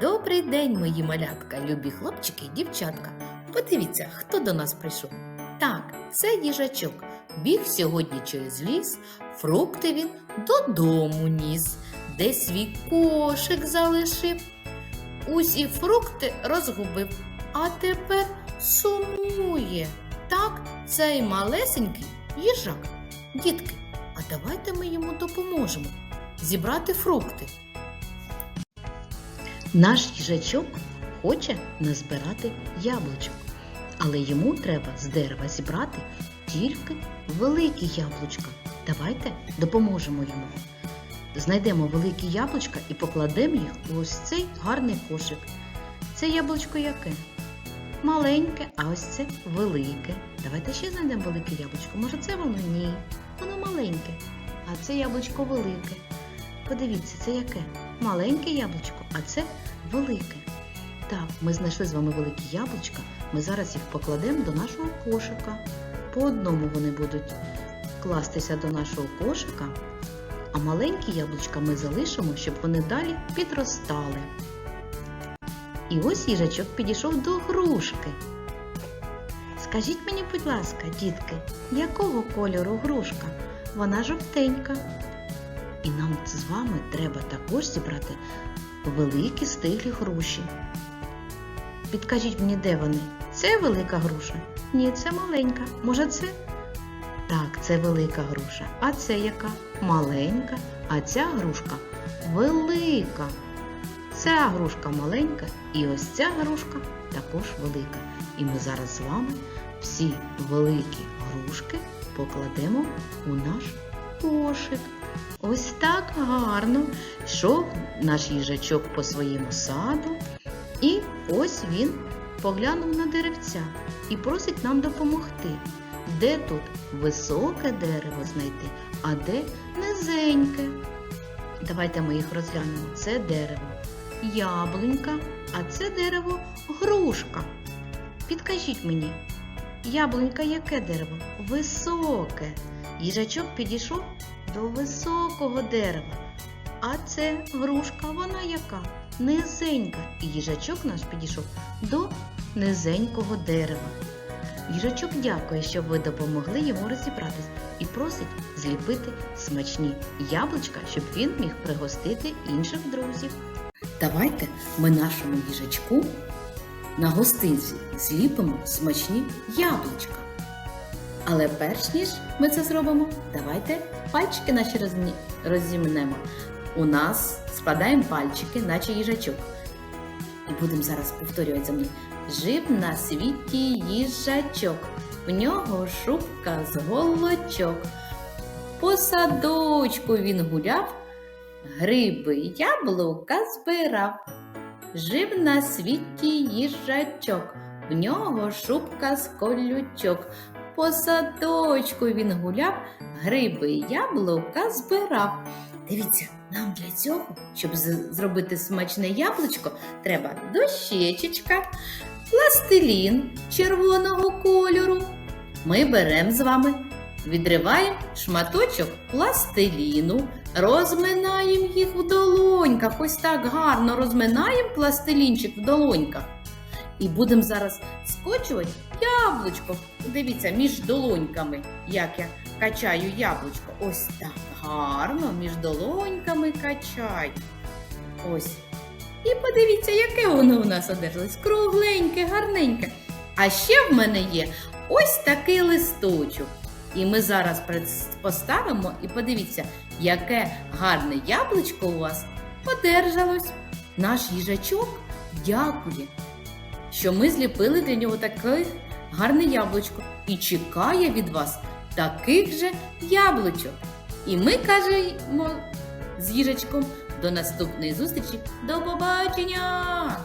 Добрий день, мої малятка, любі хлопчики і дівчатка. Подивіться, хто до нас прийшов. Так, це їжачок. Біг сьогодні через ліс, фрукти він додому ніс, де свій кошик залишив. Усі фрукти розгубив, а тепер сумує. Так, цей малесенький їжак. Дітки, а давайте ми йому допоможемо зібрати фрукти. Наш їжачок хоче назбирати яблучок, але йому треба з дерева зібрати тільки великі яблучка. Давайте допоможемо йому. Знайдемо великі яблучка і покладемо їх у ось цей гарний кошик. Це яблучко яке? Маленьке, а ось це велике. Давайте ще знайдемо велике яблучко. Може це воно? Ні. Воно маленьке, а це яблучко велике. Подивіться, це яке? Маленьке яблучко, а це велике. Так, ми знайшли з вами великі яблучка. Ми зараз їх покладемо до нашого кошика. По одному вони будуть кластися до нашого кошика, а маленькі яблучка ми залишимо, щоб вони далі підростали. І ось їжачок підійшов до грушки. Скажіть мені, будь ласка, дітки, якого кольору грушка? Вона жовтенька. І нам з вами треба також зібрати великі стиглі груші. Підкажіть мені, де вони? Це велика груша? Ні, це маленька. Може, це? Так, це велика груша. А це яка? Маленька, а ця грушка велика. Ця грушка маленька, і ось ця грушка також велика. І ми зараз з вами всі великі грушки покладемо у наш кошик. Ось так гарно йшов наш їжачок по своєму саду, і ось він поглянув на деревця і просить нам допомогти. Де тут високе дерево знайти, а де низеньке. Давайте ми їх розглянемо. Це дерево яблунька, а це дерево грушка. Підкажіть мені, яблунька яке дерево? Високе. Їжачок підійшов до високого дерева. А це грушка, вона яка? Низенька. І їжачок наш підійшов до низенького дерева. Їжачок дякує, що ви допомогли йому розібратись і просить зліпити смачні яблучка, щоб він міг пригостити інших друзів. Давайте ми нашому їжачку на гостинці зліпимо смачні яблучка. Але перш ніж ми це зробимо, давайте пальчики наші розімнемо. У нас складаємо пальчики, наче їжачок. І будемо зараз повторювати за мною. Жив на світі їжачок, в нього шубка з голочок. По садочку він гуляв, гриби яблука збирав. Жив на світі їжачок, в нього шубка з колючок. По садочку він гуляв, гриби яблука збирав. Дивіться, нам для цього, щоб зробити смачне яблучко, треба дощечечка, пластилін червоного кольору. Ми беремо з вами, відриваємо шматочок пластиліну, розминаємо їх в долоньках. Ось так гарно розминаємо пластилінчик в долоньках. І будемо зараз скочувати яблучко. Дивіться, між долоньками, як я качаю яблучко. Ось так гарно між долоньками качаю. Ось. І подивіться, яке воно у нас одержалось. Кругленьке, гарненьке. А ще в мене є ось такий листочок. І ми зараз поставимо і подивіться, яке гарне яблучко у вас одержалось. Наш їжачок дякує, що ми зліпили для нього таке гарне яблучко і чекає від вас таких же яблучок. І ми кажемо з їжечком до наступної зустрічі. До побачення!